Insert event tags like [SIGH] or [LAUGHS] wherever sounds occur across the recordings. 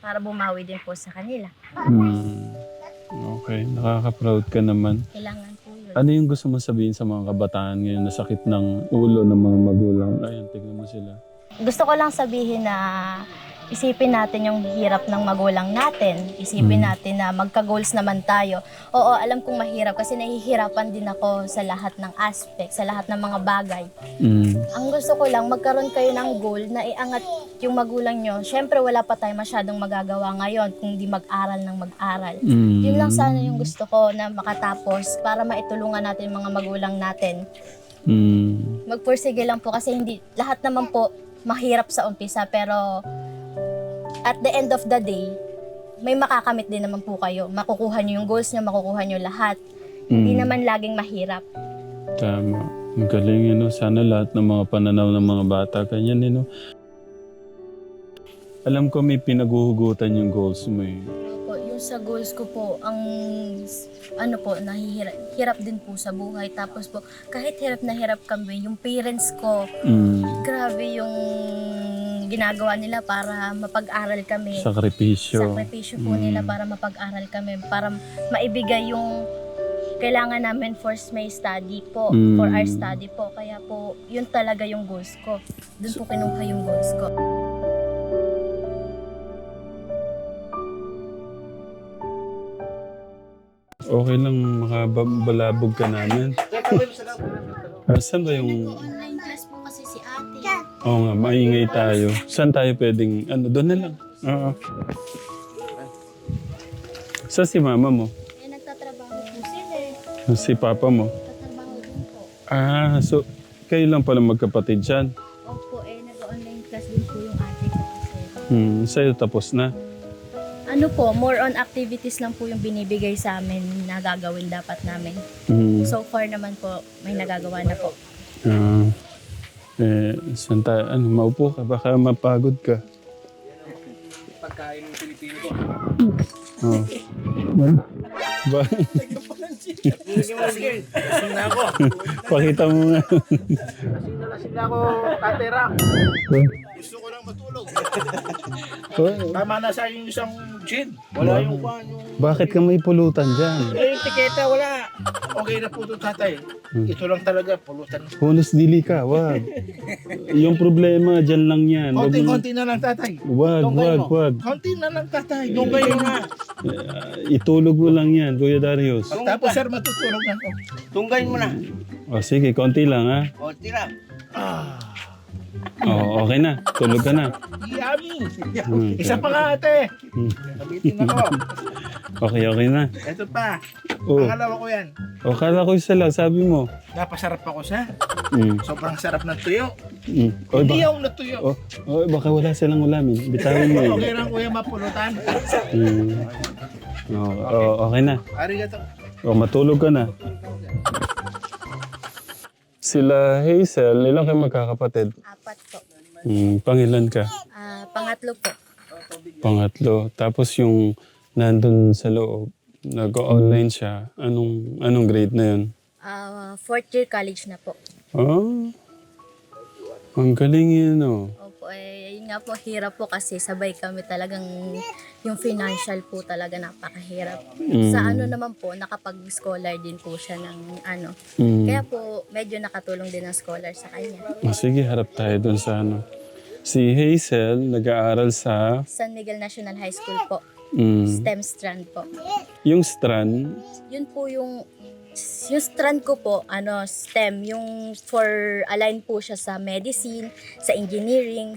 para bumawi din po sa kanila. Hmm. Okay, nakaka-proud ka naman. Kailangan po yun. Ano yung gusto mo sabihin sa mga kabataan ngayon na sakit ng ulo ng mga magulang? Ayun, tignan mo sila. Gusto ko lang sabihin na isipin natin yung hirap ng magulang natin. Isipin Mm. natin na magka-goals naman tayo. Oo, alam kong mahirap kasi nahihirapan din ako sa lahat ng aspect, sa lahat ng mga bagay. Hmm. Ang gusto ko lang, magkaroon kayo ng goal na iangat yung magulang nyo. Siyempre, wala pa tayo masyadong magagawa ngayon kung di mag-aral ng mag-aral. Hmm. Yun lang sana yung gusto ko na makatapos para maitulungan natin yung mga magulang natin. Hmm. Magpursige lang po kasi hindi lahat naman po mahirap sa umpisa pero at the end of the day, may makakamit din naman po kayo. Makukuha nyo yung goals nyo, makukuha nyo lahat. Hindi Hmm. naman laging mahirap. Tama. Ang galing yun, no? Sana lahat ng mga pananaw ng mga bata, ganyan yun, no? Alam ko may pinaguhugutan yung goals mo eh. Po, yung sa goals ko po, ang ano po, nahihirap hirap din po sa buhay. Tapos po, kahit hirap na hirap kami, yung parents ko, Mm. grabe yung ginagawa nila para mapag-aral kami. Sakripisyo. Sakripisyo po Mm. nila para mapag-aral kami, para maibigay yung kailangan namin for my study po, Mm. for our study po. Kaya po, yun talaga yung goals ko. Doon po kinuha yung goals ko. Okay lang makabalabog ka namin. Ah, saan ba yung... si ate. Oo nga, maingay tayo. Saan tayo pwedeng... Ano, doon na lang. Oo. Sa si mama mo? Eh, nagtatrabaho po sila eh. Si papa mo? Nagtatrabaho din po. Ah, so kayo lang pala magkapatid dyan. Opo, eh, nag-online class din po yung ate ko kasi. Hmm, sa'yo tapos na. Ano po, more on activities lang po yung binibigay sa amin na gagawin dapat namin. Hmm. So far naman po, may nagagawa na po. Ah, eh, saan tayo? Ano, maupo ka? Baka mapagod ka. Pagkain ng Pilipino ko. Oh. ba? Lasing na ako. Pakita mo nga. Lasing na na ako, tatera. Gusto ko lang matulog. [LAUGHS] Tama na sa yung isang gin. Wala yung kwan, yung... Bakit ka may pulutan dyan? Eh, yung tiketa, wala. Okay na po ito, tatay. Hmm. Ito lang talaga, pulutan. Punos dili ka, wag. Yung problema, dyan lang yan. Konti-konti na lang, tatay. wag, Tunggay wag, wag. Konti na lang, tatay. Doon kayo nga. Eh, itulog mo lang yan, Kuya Darius. Pagtapos, sir, matutulog na ako. Tunggayin mo na. O sige, konti lang ha. Konti lang. Ah, O, okay na. Tulog ka na. yummy. Hmm. Isa pa nga, ate. Hmm. Nabitin ako. [LAUGHS] Okay, okay na. Ito pa. O, Pangalawa ko yan. o kala ko isa lang, sabi mo. Napasarap ako sa. Mm. Sobrang sarap ng tuyo. Mm. O, Hindi baka, ako natuyo. o, o, baka wala silang ulamin. Bitawin mo [LAUGHS] Okay eh. lang kuya mapulutan. Mm. O, o, okay na. Arigato. O, matulog ka na. Sila Hazel, ilang kayo magkakapatid? Apat po. Mm, pangilan ka? Ah, pangatlo po. Pangatlo. Tapos yung nandun sa loob, nag-online siya. Anong anong grade na yun? Ah, fourth year college na po. Oh, ang galing yun, oh. Eh, yun nga po, hirap po kasi sabay kami talagang yung financial po talaga napakahirap. Mm. Sa ano naman po, nakapag-scholar din po siya ng ano. Mm. Kaya po, medyo nakatulong din ang scholar sa kanya. Oh, sige, harap tayo dun sa ano. Si Hazel, nag-aaral sa San Miguel National High School po, mm, STEM strand po. yung strand. Yun po yung yung strand ko po, ano, STEM, yung for align po siya sa medicine, sa engineering,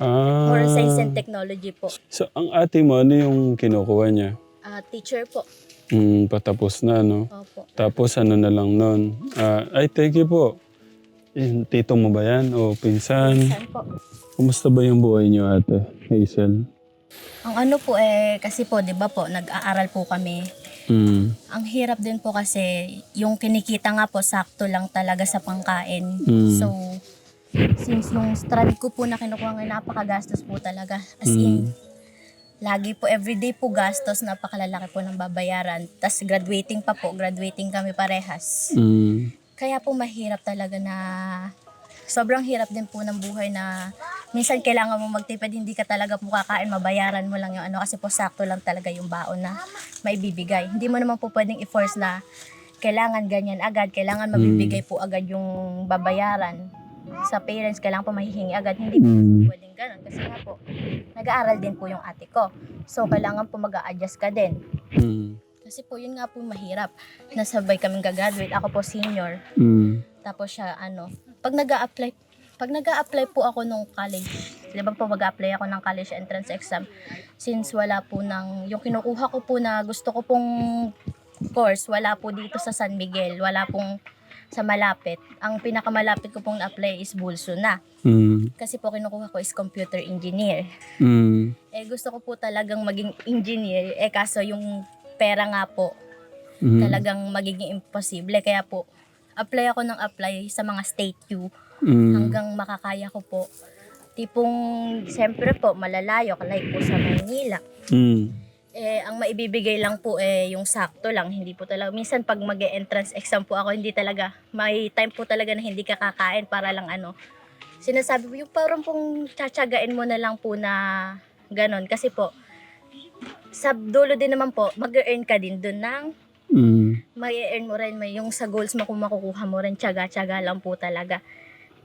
Ah, more science and technology po. so, ang ate mo, ano yung kinukuha niya? Ah, teacher po. Mm, patapos na, no? Opo. Tapos ano na lang nun? Ah, ay, thank you po. Yung tito mo ba yan? O pinsan? Saan po? Kumusta ba yung buhay niyo, ate? Hazel? Ang ano po eh, kasi po, di ba po, nag-aaral po kami. Mm. Ang hirap din po kasi, yung kinikita nga po, sakto lang talaga sa pangkain. Mm. So, since yung strand ko po na kinukuha ngayon, napakagastos po talaga. As in, lagi po, everyday po gastos, napakalalaki po ng babayaran. Tapos graduating pa po, graduating kami parehas. Mm. Kaya po mahirap talaga na, sobrang hirap din po ng buhay na minsan kailangan mo magtipid, hindi ka talaga po kakain, mabayaran mo lang yung ano, kasi po sakto lang talaga yung baon na maibibigay. Hindi mo naman po pwedeng i-force na kailangan ganyan agad, kailangan mabibigay po agad yung babayaran. Sa parents, kailangan po mahihingi agad. Hindi po Mm. pwedeng ganun. Kasi nga po, nag-aaral din po yung ate ko. So, kailangan po mag adjust ka din. Mm. Kasi po, yun nga po mahirap. Nasabay kaming gagraduate. Ako po senior. Mm. Tapos siya, ano, pag nag apply pag nag apply po ako nung college, di ba po mag apply ako ng college entrance exam, since wala po ng, yung kinukuha ko po na gusto ko pong course, wala po dito sa San Miguel, wala pong sa malapit. Ang pinakamalapit ko pong na-apply is Bulso na. Mm. Kasi po kinukuha ko is computer engineer. Mm. Eh gusto ko po talagang maging engineer, eh kaso yung pera nga po, Mm. talagang magiging imposible. Kaya po, apply ako ng apply sa mga state U Mm. hanggang makakaya ko po. Tipong, siyempre po, malalayo, like po sa Manila. Mm. Eh, ang maibibigay lang po eh, yung sakto lang. Hindi po talaga, minsan pag mag entrance exam po ako, hindi talaga, may time po talaga na hindi ka kakain para lang ano. Sinasabi ko, yung parang pong tsatsagain mo na lang po na ganon. Kasi po, sa dulo din naman po, mag-earn ka din dun ng Mm. may earn mo rin, may yung sa goals mo kung makukuha mo rin, tsaga-tsaga lang po talaga.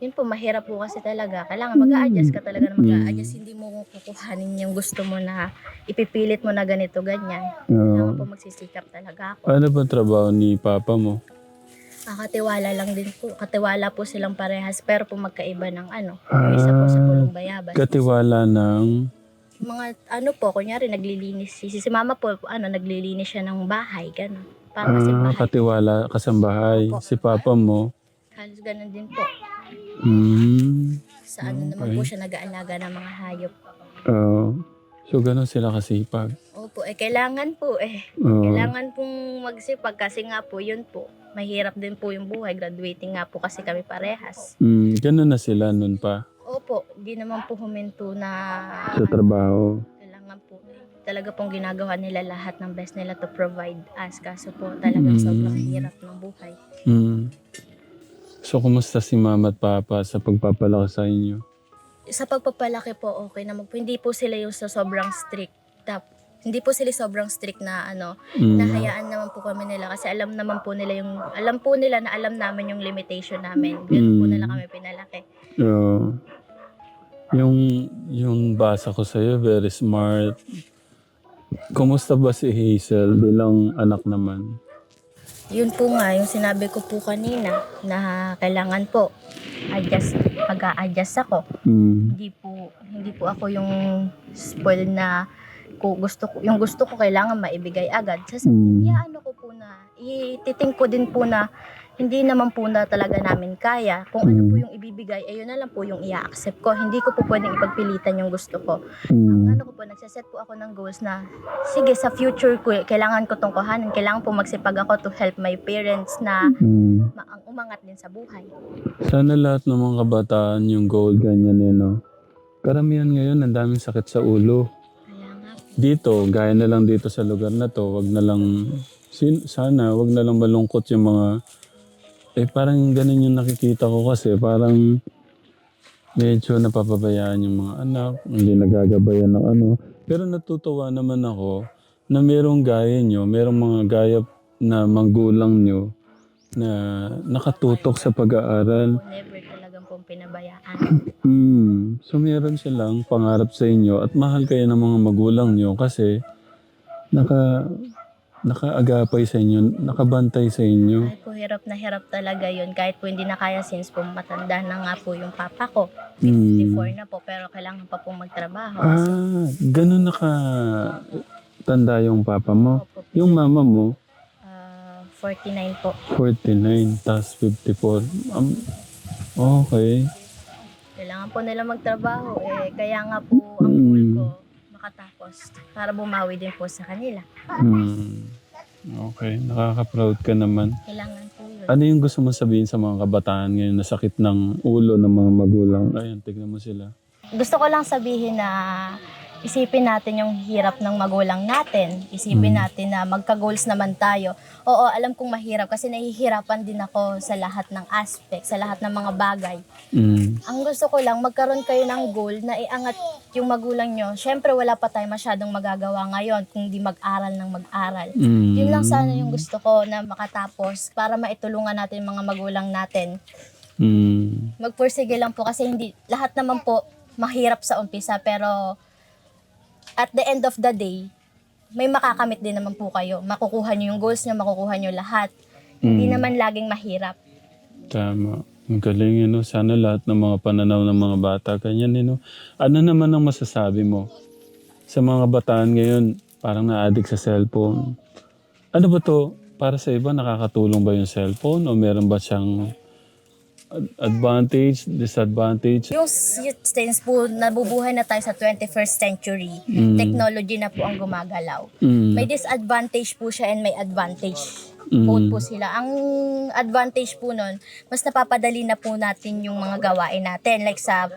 Yun po, mahirap po kasi talaga. Kailangan mag-a-adjust ka talaga na mag-a-adjust. Hindi mo kukuhanin yung gusto mo na ipipilit mo na ganito, ganyan. Kailangan po magsisikap talaga ako. Ano ba trabaho ni papa mo? Nakatiwala lang din po. Katiwala po silang parehas, pero po magkaiba ng ano. Yung isa po sa Ah, pulong bayabas. Katiwala ng... Mga ano po, kunyari naglilinis. Si, si mama po, ano, naglilinis siya ng bahay, gano'n. Para kasi Ah, bahay. katiwala kasambahay. Opo. Si papa mo. Halos ganun din po. Mm. Sa ano naman Okay. po siya nag-aalaga ng mga hayop. Oo. so, ganun sila kasipag. Opo, eh kailangan po eh. Oo. Kailangan pong magsipag kasi nga po yun po. Mahirap din po yung buhay. Graduating nga po kasi kami parehas. Mm, ganun na sila nun pa Opo, di naman po huminto na sa trabaho. kailangan po. Talaga pong ginagawa nila lahat ng best nila to provide us. Kaso po talagang Mm. sobrang hirap ng buhay. Mm. So, kumusta si mama at papa sa pagpapalaki sa inyo? Sa pagpapalaki po, okay naman po. Hindi po sila yung sa sobrang strict. Tap, hindi po sila sobrang strict na ano, Mm. nahayaan naman po kami nila kasi alam naman po nila yung alam po nila na alam namin yung limitation namin. Ganun po Mm. nila kami pinalaki. Oo. Yung, yung basa ko sa'yo, very smart. Kumusta ba si Hazel bilang anak naman? Yun po nga yung sinabi ko po kanina na kailangan po adjust pag-a-adjust ako. Mm. Hindi po hindi po ako yung spoil na ko gusto ko yung gusto ko kailangan maibigay agad. Mm. Sasabihin, ano ko po na ititing ko din po na hindi naman po na talaga namin kaya. Kung ano Mm. po yung ibibigay, ayun na lang po yung i-accept ko. Hindi ko po pwedeng ipagpilitan yung gusto ko. Ang Mm. ano ko po, nagsaset po ako ng goals na, sige, sa future ko, kailangan ko tong kuhanin. Kailangan po magsipag ako to help my parents na Mm. ang umangat din sa buhay. Sana lahat ng mga kabataan yung goal ganyan eh, no? Karamihan ngayon, ang daming sakit sa ulo. Dito, gaya na lang dito sa lugar na to, wag na lang, sin, sana, wag na lang malungkot yung mga, eh parang ganun yung nakikita ko kasi, parang medyo napapabayaan yung mga anak, hindi nagagabayan ng ano. Pero natutuwa naman ako na merong gaya nyo, merong mga gaya na manggulang nyo na nakatutok sa pag-aaral. Never talagang pong pinabayaan. [CLEARS THROAT] Hmm. So meron silang pangarap sa inyo at mahal kayo ng mga magulang nyo kasi naka nakaagapay sa inyo, nakabantay sa inyo. Kahit po hirap na hirap talaga yun. Kahit po hindi na kaya since po matanda na nga po yung papa ko. Hmm. 54 na po pero kailangan pa pong magtrabaho. Ah, ganun naka tanda yung papa mo. Opo, Yung mama mo, ah, 49 po. 49, tas 54. Um, okay. Kailangan po nila magtrabaho. Eh, kaya nga po ang goal Mm. ko makatapos para bumawi din po sa kanila. Hmm. Okay, nakaka-proud ka naman. Kailangan po yun. Ano yung gusto mo sabihin sa mga kabataan ngayon na sakit ng ulo ng mga magulang? Ayan, tignan mo sila. Gusto ko lang sabihin na isipin natin yung hirap ng magulang natin. Isipin Mm. natin na magka-goals naman tayo. Oo, alam kong mahirap kasi nahihirapan din ako sa lahat ng aspect, sa lahat ng mga bagay. Mm. Ang gusto ko lang, magkaroon kayo ng goal na iangat yung magulang nyo. Siyempre, wala pa tayo masyadong magagawa ngayon kung di mag-aral ng mag-aral. Mm. Yun lang sana yung gusto ko na makatapos para maitulungan natin mga magulang natin. Mm. Magpursige lang po kasi hindi, lahat naman po mahirap sa umpisa pero at the end of the day, may makakamit din naman po kayo. Makukuha nyo yung goals nyo, makukuha nyo lahat. Hindi Mm. naman laging mahirap. Tama. Ang galing, ano? Sana lahat ng mga pananaw ng mga bata, ganyan, ano? Ano naman ang masasabi mo sa mga bataan ngayon, parang na-addict sa cellphone? Ano ba to? Para sa iba, nakakatulong ba yung cellphone? O meron ba siyang ad- advantage, disadvantage? Yung since po nabubuhay na tayo sa 21st century, Mm. technology na po ang gumagalaw. Mm. May disadvantage po siya and may advantage. Mm. Both po sila. Ang advantage po nun, mas napapadali na po natin yung mga gawain natin. Like sa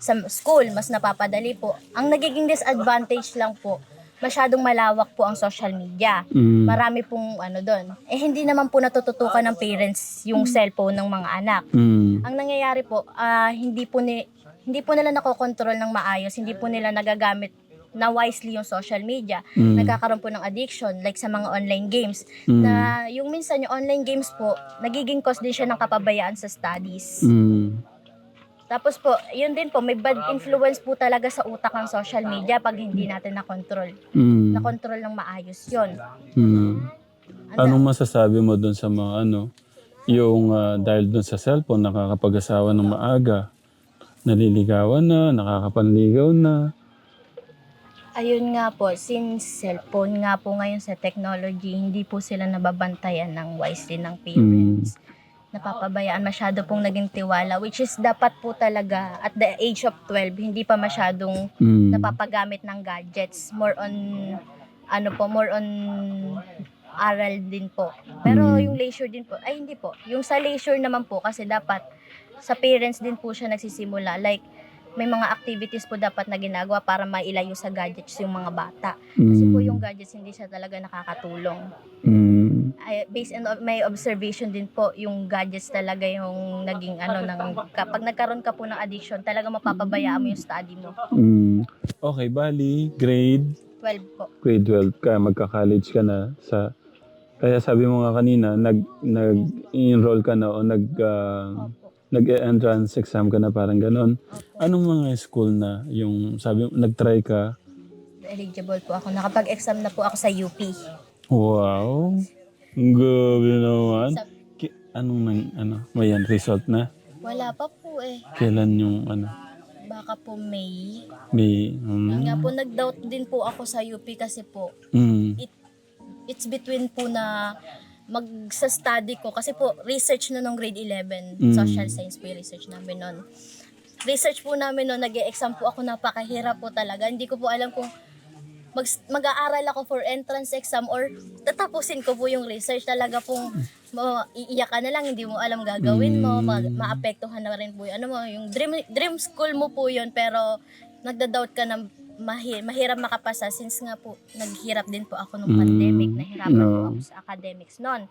sa school, mas napapadali po. Ang nagiging disadvantage lang po, masyadong malawak po ang social media. Mm. Marami pong ano doon. Eh hindi naman po natututukan ng parents yung cellphone ng mga anak. Mm. Ang nangyayari po, ah, hindi po ni hindi po nila nakokontrol ng maayos, hindi po nila nagagamit na wisely yung social media. Mm. Nagkakaroon po ng addiction like sa mga online games Mm. na yung minsan yung online games po, nagiging cause din siya ng kapabayaan sa studies. Mm. Tapos po, yun din po, may bad influence po talaga sa utak ng social media pag hindi natin na-control. Mm. Na-control ng maayos yun. Mm. Ano? Anong masasabi mo doon sa mga ano, yung ah, dahil doon sa cellphone, nakakapag-asawa ng maaga, naliligawan na, nakakapanligaw na. Ayun nga po, since cellphone nga po ngayon sa technology, hindi po sila nababantayan ng wisely ng parents. Napapabayaan masyado pong naging tiwala, which is dapat po talaga at the age of 12, hindi pa masyadong Mm. napapagamit ng gadgets. More on, ano po, more on aral din po. Pero Mm. yung leisure din po, ay hindi po. Yung sa leisure naman po, kasi dapat sa parents din po siya nagsisimula. Like, may mga activities po dapat na ginagawa para mailayo sa gadgets yung mga bata. Kasi po Mm. yung gadgets hindi siya talaga nakakatulong. Mm. Ay, based on my observation din po, yung gadgets talaga yung naging ano ng kapag nagkaroon ka po ng addiction, talaga mapapabayaan mo yung study mo. Mm. Okay, bali, grade 12 po. grade 12 ka, magka-college ka na sa kaya sabi mo nga kanina, nag nag-enroll ka na o nag ah, Opo. nag-entrance exam ka na parang ganon. Anong mga school na yung sabi mo, nag-try ka? Eligible po ako. Nakapag-exam na po ako sa UP. Wow. Gabi naman. Sa- Ki- anong nang ano, may yan result na? Wala pa po eh. Kailan yung ano? Baka po May. May Yun nga um, po, nag-doubt din po ako sa UP kasi po, mm, it's between po na mag sa study ko kasi po research na nung grade 11 Mm. social science po yung research namin noon research po namin noon nag-exam po ako napakahirap po talaga hindi ko po alam kung mag, mag-aaral ako for entrance exam or tatapusin ko po yung research talaga pong ma, iiyak ka na lang hindi mo alam gagawin mo ma, Mm. maapektuhan na rin po yung ano mo yung dream dream school mo po yun pero nagda-doubt ka na mahi, mahirap makapasa since nga po naghirap din po ako nung Mm, pandemic nahirapan po no. ako sa academics noon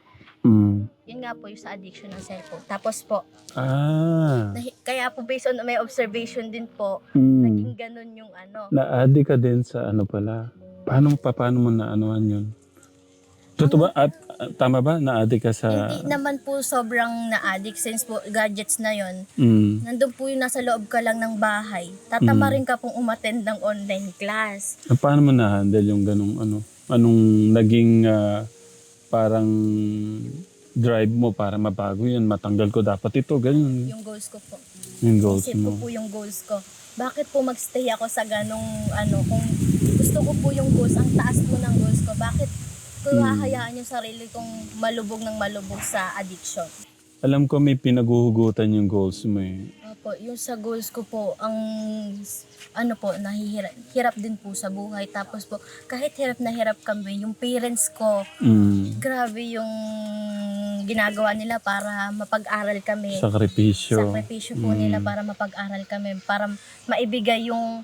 mm. yun nga po yung sa addiction ng cellphone tapos po Ah. nahi- kaya po based on my observation din po Mm. naging ganun yung ano Na-addict ka din sa ano pala. Paano, pa, paano mo na-anuhan yun? Totoo ba? At, at- tama ba? Na-addict ka sa... hindi naman po sobrang na-addict since po gadgets na yon Mm. nandun po yung nasa loob ka lang ng bahay tatama rin ka pong umattend ng online class Ah, Paano mo na-handle yung ganong ano? Anong naging ah, parang drive mo para mabago yun? Matanggal ko dapat ito, ganyan. yung goals ko po Yung goals Isip ko mo. po yung goals ko. Bakit po magstay ako sa ganong ano, kung gusto ko po yung goals, ang taas po ng goals ko, bakit ko Hmm. hahayaan yung sarili kong malubog ng malubog sa addiction? Alam ko may pinaguhugutan yung goals mo eh. Opo, yung sa goals ko po, ang ano po, nahihirap hirap din po sa buhay. Tapos po, kahit hirap na hirap kami, yung parents ko, Mm. grabe yung ginagawa nila para mapag-aral kami. Sakripisyo. sakripisyo po Mm. nila para mapag-aral kami, para maibigay yung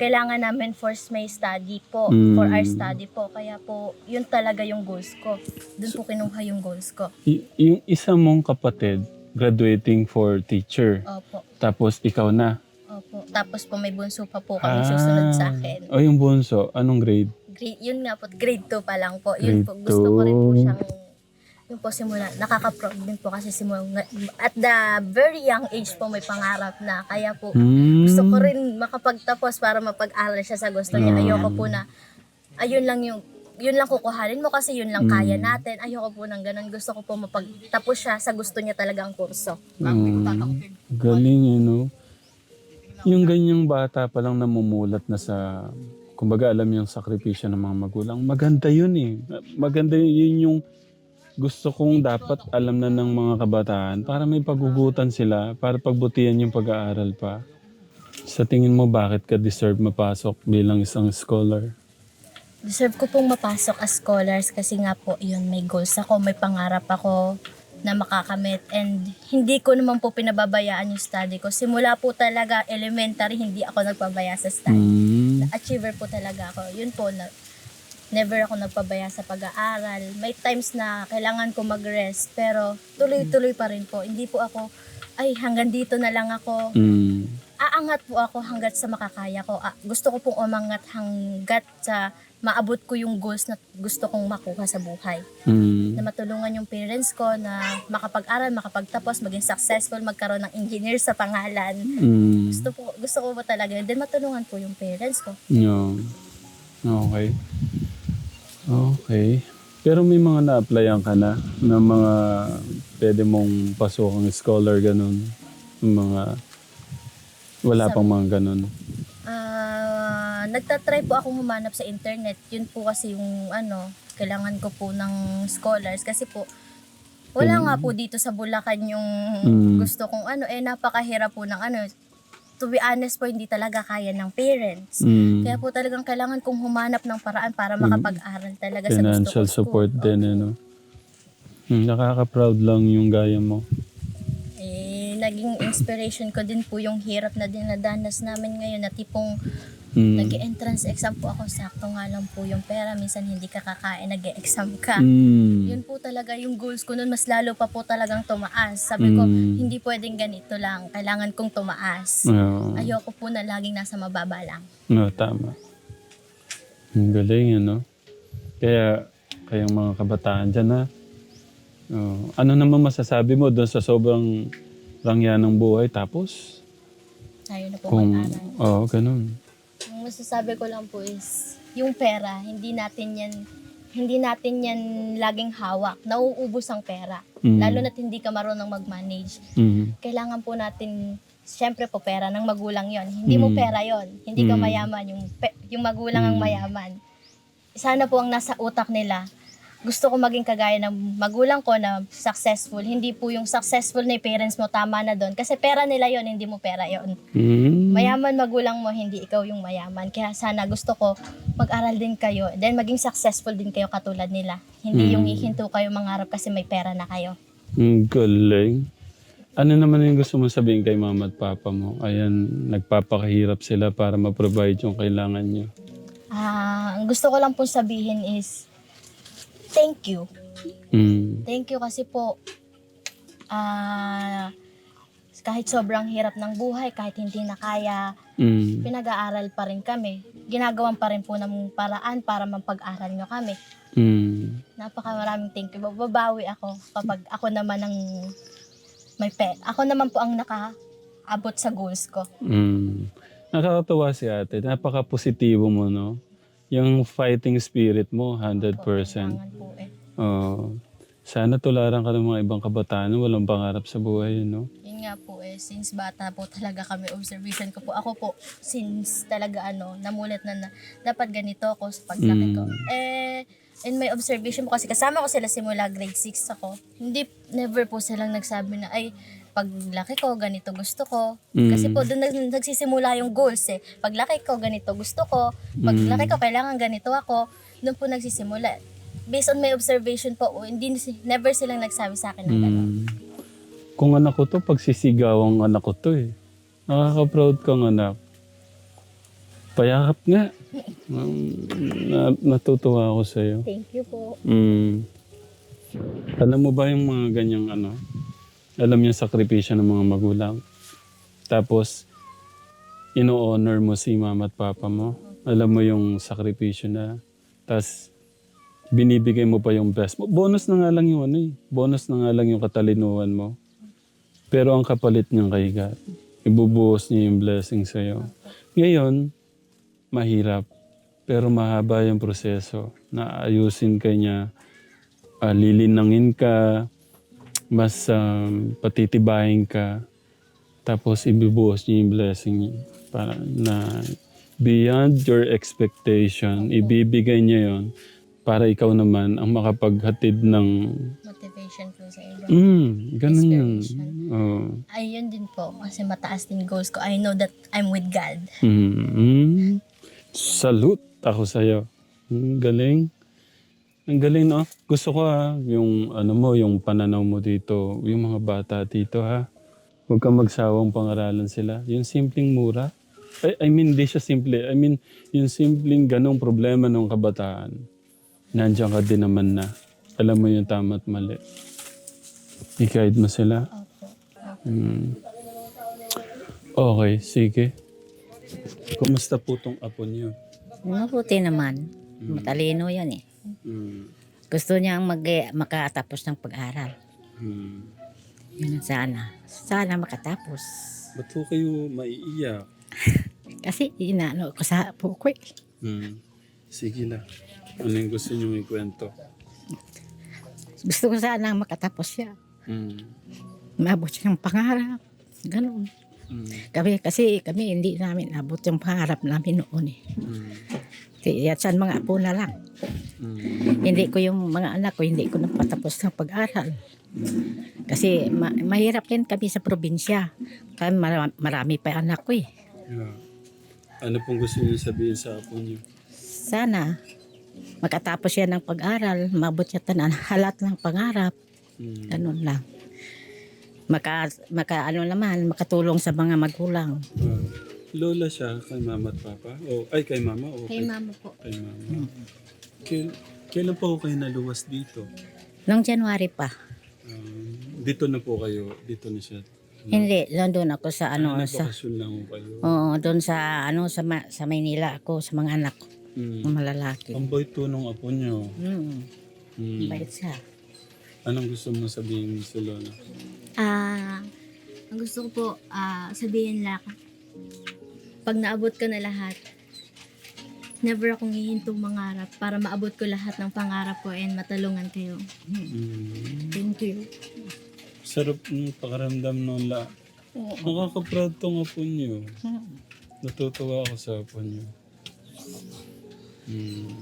kailangan namin force may study po, Mm. for our study po. Kaya po, yun talaga yung goals ko. Doon po kinuha yung goals ko. Y- yung isa mong kapatid, graduating for teacher. Opo, Tapos ikaw na. opo. Tapos po may bunso pa po kami susunod sa akin. O yung bunso, anong grade? Grade, yun nga po, grade 2 pa lang po. Yun Grade po, gusto ko rin po two. siyang, yun po simula, nakaka-proud din po kasi simula, at the very young age po may pangarap na. Kaya po, Hmm. gusto ko rin makapagtapos para mapag-aral siya sa gusto niya. Ayoko po na, ayun lang yung, yun lang kukuhanin mo kasi yun lang kaya natin. Ayoko po ng ganun. Gusto ko po mapagtapos siya sa gusto niya talagang kurso. Hmm. Galing eh, no? Yung ganyang bata pa lang namumulat na sa, kumbaga alam yung sakripisyo ng mga magulang, maganda yun eh. Maganda yun yung gusto kong dapat alam na ng mga kabataan para may pagugutan sila, para pagbutihan yung pag-aaral pa. Sa tingin mo, bakit ka deserve mapasok bilang isang scholar? Deserve ko pong mapasok as scholars kasi nga po yun, may goals ako, may pangarap ako na makakamit and hindi ko naman po pinababayaan yung study ko. Simula po talaga elementary, hindi ako nagpabaya sa study. Hmm. Achiever po talaga ako. Yun po, na, never ako nagpabaya sa pag-aaral. May times na kailangan ko mag-rest, pero tuloy-tuloy pa rin po. Hindi po ako, ay hanggang dito na lang ako. Hmm. Aangat po ako hanggat sa makakaya ko. Ah, gusto ko pong umangat hanggat sa maabot ko yung goals na gusto kong makuha sa buhay. Hmm. Na matulungan yung parents ko na makapag-aral, makapagtapos, maging successful, magkaroon ng engineer sa pangalan. Hmm. Gusto po, gusto ko po talaga yun. Then matulungan po yung parents ko. No. Okay. Okay. Pero may mga na-applyan ka na na mga pwede mong pasukang scholar ganun. Yung Mga wala Sa- pang mga ganun. Ah, nagtatry po akong humanap sa internet. Yun po kasi yung ano, kailangan ko po ng scholars kasi po wala nga po dito sa Bulacan yung Mm. gusto kong ano eh napakahirap po ng ano. To be honest po hindi talaga kaya ng parents. Mm. Kaya po talagang kailangan kong humanap ng paraan para makapag-aral talaga sa gusto Financial ko. support din, ano. Hmm, nakaka-proud lang yung gaya mo. Eh, naging inspiration ko din po yung hirap na dinadanas namin ngayon na tipong Mm. nag-entrance exam po ako, sakto nga lang po yung pera. Minsan hindi ka kakain, nag-exam ka. Mm. Yun po talaga yung goals ko noon, mas lalo pa po talagang tumaas. Sabi ko, Mm. hindi pwedeng ganito lang, kailangan kong tumaas. Oo. Ayoko po na laging nasa mababa lang. No, tama. Ang galing, ano? Kaya, kayong mga kabataan dyan, ha? Oh, ano naman masasabi mo doon sa sobrang rangya ng buhay? Tapos, Tayo na po kung... mag-aral. Oo, ganun. Masasabi ko lang po is, yung pera, hindi natin yan, hindi natin yan laging hawak. Nauubos ang pera. Mm. Lalo na't hindi ka marunong mag-manage. Mm. Kailangan po natin, syempre po pera ng magulang yon Hindi mo Mm. pera yon Hindi ka Mm. mayaman. Yung, pe- yung magulang ang Mm. mayaman. Sana po ang nasa utak nila, gusto ko maging kagaya ng magulang ko na successful. Hindi po yung successful na yung parents mo, tama na doon. Kasi pera nila yon hindi mo pera yon Mm. Mayaman magulang mo, hindi ikaw yung mayaman. Kaya sana gusto ko mag-aral din kayo. Then maging successful din kayo katulad nila. Hindi Mm. yung ihinto kayo mangarap kasi may pera na kayo. Ang galing. Ano naman yung gusto mo sabihin kay mama at papa mo? Ayan, nagpapakahirap sila para ma-provide yung kailangan nyo. Ah, ang gusto ko lang po sabihin is thank you. Mm. Thank you kasi po ah kahit sobrang hirap ng buhay, kahit hindi na kaya, Mm. pinag-aaral pa rin kami. Ginagawan pa rin po ng paraan para mapag-aral nyo kami. Mm. Napakamaraming thank you. Babawi ako kapag ako naman ang may pet. Ako naman po ang nakaabot sa goals ko. Mm. Nakakatawa si ate. Napaka-positibo mo, no? Yung fighting spirit mo, 100%. Kailangan po eh. Oo. sana tularan ka ng mga ibang kabataan na walang pangarap sa buhay, no? Yun nga po eh, since bata po talaga kami, observation ko po. Ako po, since talaga ano, namulat na, na dapat ganito ako sa paglaki ko. Mm. Eh, in my observation po kasi kasama ko sila simula grade 6 ako. Hindi, never po silang nagsabi na, ay, paglaki ko, ganito gusto ko. Mm. Kasi po, doon nag- nagsisimula yung goals eh. Paglaki ko, ganito gusto ko. Paglaki ko, kailangan ganito ako. Doon po nagsisimula. Based on my observation po, oh, hindi, never silang nagsabi sa akin ng gano'n. Mm. Kung anak ko to, pagsisigaw ang anak ko to eh. Nakaka-proud kang anak. Payakap nga. [LAUGHS] Um, na, natutuwa ako sa'yo. Thank you po. Mm. Alam mo ba yung mga ganyang ano? Alam yung sakripisyo ng mga magulang. Tapos, ino-honor mo si mama at papa mo. Alam mo yung sakripisyo na. Tapos, binibigay mo pa yung best mo. Bonus na nga lang yung ano eh. Bonus na nga lang yung katalinuhan mo. Pero ang kapalit niyang kay God, ibubuhos niya yung blessing sa'yo. Ngayon, mahirap. Pero mahaba yung proseso na ayusin ka niya ah, lilinangin ka, mas um, patitibahin ka, tapos ibibuhos niya yung blessing niya. Para na beyond your expectation, ibibigay niya yon para ikaw naman ang makapaghatid ng Motivation po sa iba. mm, ganun yun. Oh. Ayun din po, kasi mataas din goals ko. I know that I'm with God. Mm, mm. Salute ako sa'yo. Mm, galing. Ang galing, no? Gusto ko ha, yung ano mo, yung pananaw mo dito, yung mga bata dito ha. Huwag kang magsawang pangaralan sila. Yung simpleng mura. I, I mean, di siya simple. I mean, yung simpleng ganong problema ng kabataan. Nandiyan ka din naman na. Alam mo yung tama at mali. I-guide mo sila. Hmm. Okay, sige. Kumusta po tong apo niyo? Mabuti naman. Matalino yan eh. Hmm. Gusto niyang mag makatapos ng pag-aral. Hmm. Yun sana. Sana makatapos. Ba't po kayo maiiyak? [LAUGHS] Kasi inaano ko sa apo ko eh. Hmm. Sige na. Ano yung gusto niyo ikwento? Gusto ko sana makatapos siya. Hmm. Maabot siya ng pangarap. Ganun. Hmm. Kami, kasi kami hindi namin abot yung pangarap namin noon eh. Hmm. Kaya saan mga apo na lang. Hmm. Hindi ko yung mga anak ko, hindi ko napatapos ng pag-aral. Kasi ma- mahirap din kami sa probinsya. Kaya marami, marami pa anak ko eh. Yeah. Ano pong gusto niyo sabihin sa apo niyo? Sana makatapos siya ng pag-aral, mabot siya tanan, halat ng pangarap, Hmm. ganun lang. Maka, maka ano naman, makatulong sa mga magulang. Ah, lola siya kay mama at papa? O, ay, kay mama o Kay mama po. Kay mama. Kail, kailan po kayo naluwas dito? Noong January pa. Um, dito na po kayo, dito na siya. Hindi, doon ako sa ano, Ah, sa, nagbakasyon lang po kayo. oo, doon sa, ano, sa, Ma- sa Maynila ako, sa mga anak ko, Mm. mga malalaki. Ang bait po nung apo niyo. Mm, Mm. bait siya. Anong gusto mo sabihin sa Lola? Ah, ang gusto ko po ah, sabihin lang, pag naabot ko na lahat, never akong hihintong mangarap para maabot ko lahat ng pangarap ko and matulungan kayo. Mm. Thank you. Sarap ng pakaramdam nung la. Nakaka-proud tong apo niyo. Natutuwa ako sa apo niyo. Mm.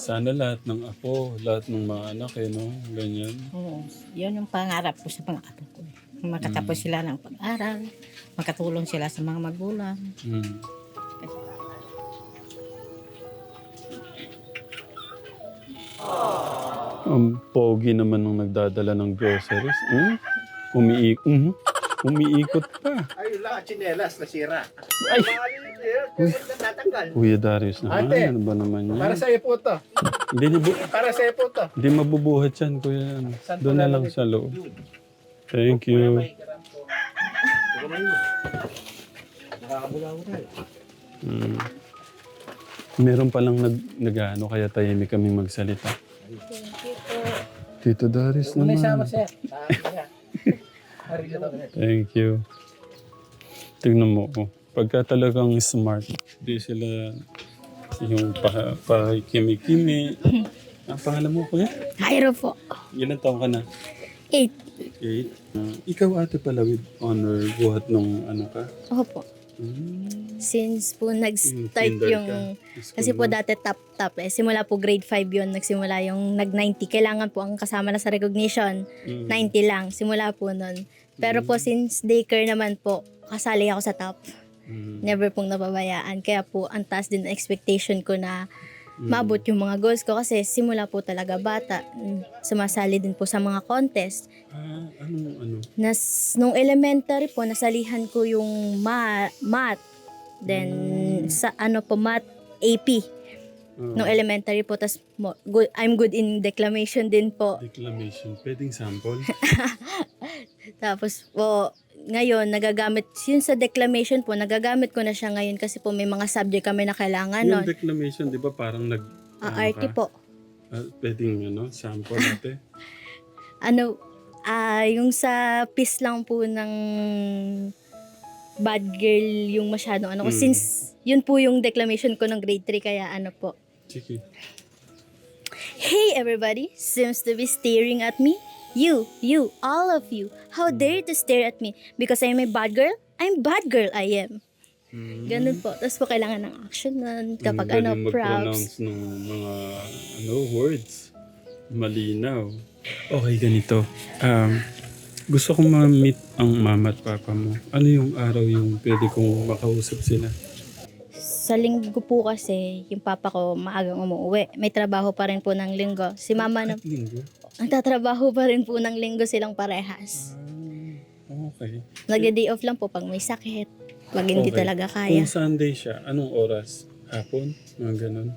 Sana lahat ng apo, lahat ng mga anak eh, no? Ganyan. Oo, yun yung pangarap ko sa mga apo ko. Eh. Makatapos sila ng pag-aral, makatulong sila sa mga magulang. Mm. Ang pogi naman nung nagdadala ng groceries. Hmm? Umiik mhm. Umiikot pa. Ayun lang, chinelas, nasira. Ay! Uy. Natanggal. Kuya Darius naman. Ate. Ano ba naman yan? Para sa iyo po to. Hindi, Para sa iyo po to. hindi mabubuhat yan, kuya. Ano. Doon na lang sa loob. Thank you. Mm. Meron palang nag, nag-ano, kaya tahimik kaming magsalita. Tito Darius naman. [LAUGHS] Thank you. Tingnan mo ko. Pagka talagang smart, di sila yung pa, pa kimi-kimi. [LAUGHS] Ang pangalan mo kuya? Hayro po. Ilan taong ka na? Eight. Eight. Ah, ikaw ate pala with honor buhat nung ano ka? Opo. Hmm. Since po Yung nag-start kinder yung... ka? School Kasi po mo? dati top eh. Simula po grade 5 yun. Nagsimula yung nag-90. Kailangan po ang kasama na sa recognition. Mm. 90 lang. Simula po nun. Pero po since daycare naman po, kasali ako sa top. Mm. Never pong nababayaan. Kaya po, ang taas din ang expectation ko na maabot yung mga goals ko kasi simula po talaga bata, mm, sumasali din po sa mga contest. Ah, anong ano? Nas, nung elementary po, nasalihan ko yung ma- math. Then, sa ano po, math AP. Ah, Nung elementary po, tas mo, good, I'm good in declamation din po. declamation. Pwedeng sample? [LAUGHS] Tapos po, ngayon, nagagamit, yun sa declamation po, nagagamit ko na siya ngayon kasi po may mga subject kami na kailangan yung nun. declamation, di ba parang nag... Ah, ano RT ka? po. Ah, pwedeng ano, sample ate? [LAUGHS] Ano, ah, yung sa piece lang po ng bad girl yung masyadong ano ko. Mm. Since yun po yung declamation ko ng grade 3, kaya ano po. Sige. Hey everybody, seems to be staring at me. You, you, all of you, how dare to stare at me? Because I'm a bad girl? I'm bad girl, I am. Hmm. Ganun po. Tapos po kailangan ng action nun kapag Ang ano, galing props. ng mga ano, words. Malinaw. Okay, ganito. Um, gusto kong ma-meet ang mama at papa mo. Ano yung araw yung pwede kong makausap sila? Sa linggo po kasi, yung papa ko maagang umuwi. May trabaho pa rin po ng linggo. Si mama na, At linggo? Nagtatrabaho pa rin po ng linggo silang parehas. Ah, okay. Nag-day off lang po pag may sakit. Pag hindi Okay. talaga kaya. Kung Sunday siya, anong oras? Hapon? Mga ganun.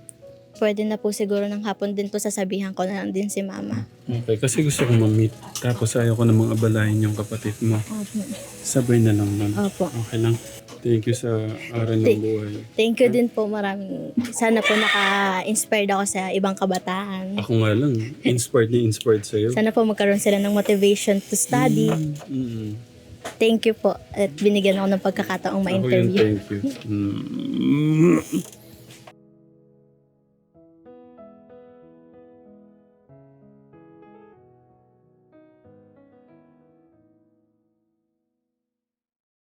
Pwede na po siguro ng hapon din po sasabihan ko na lang din si mama. Okay, kasi gusto kong ma-meet. Tapos ayaw ko namang abalahin yung kapatid mo. Opo. Sabay na lang nun. Opo. Okay lang. Thank you sa aral ng buhay. Thank you din po maraming. Sana po naka-inspired ako sa ibang kabataan. Ako nga lang, inspired na inspired sa'yo. Sana po magkaroon sila ng motivation to study. Mm. Thank you po. At binigyan ako ng pagkakataong Ako yun, ma-interview. thank you. Mm.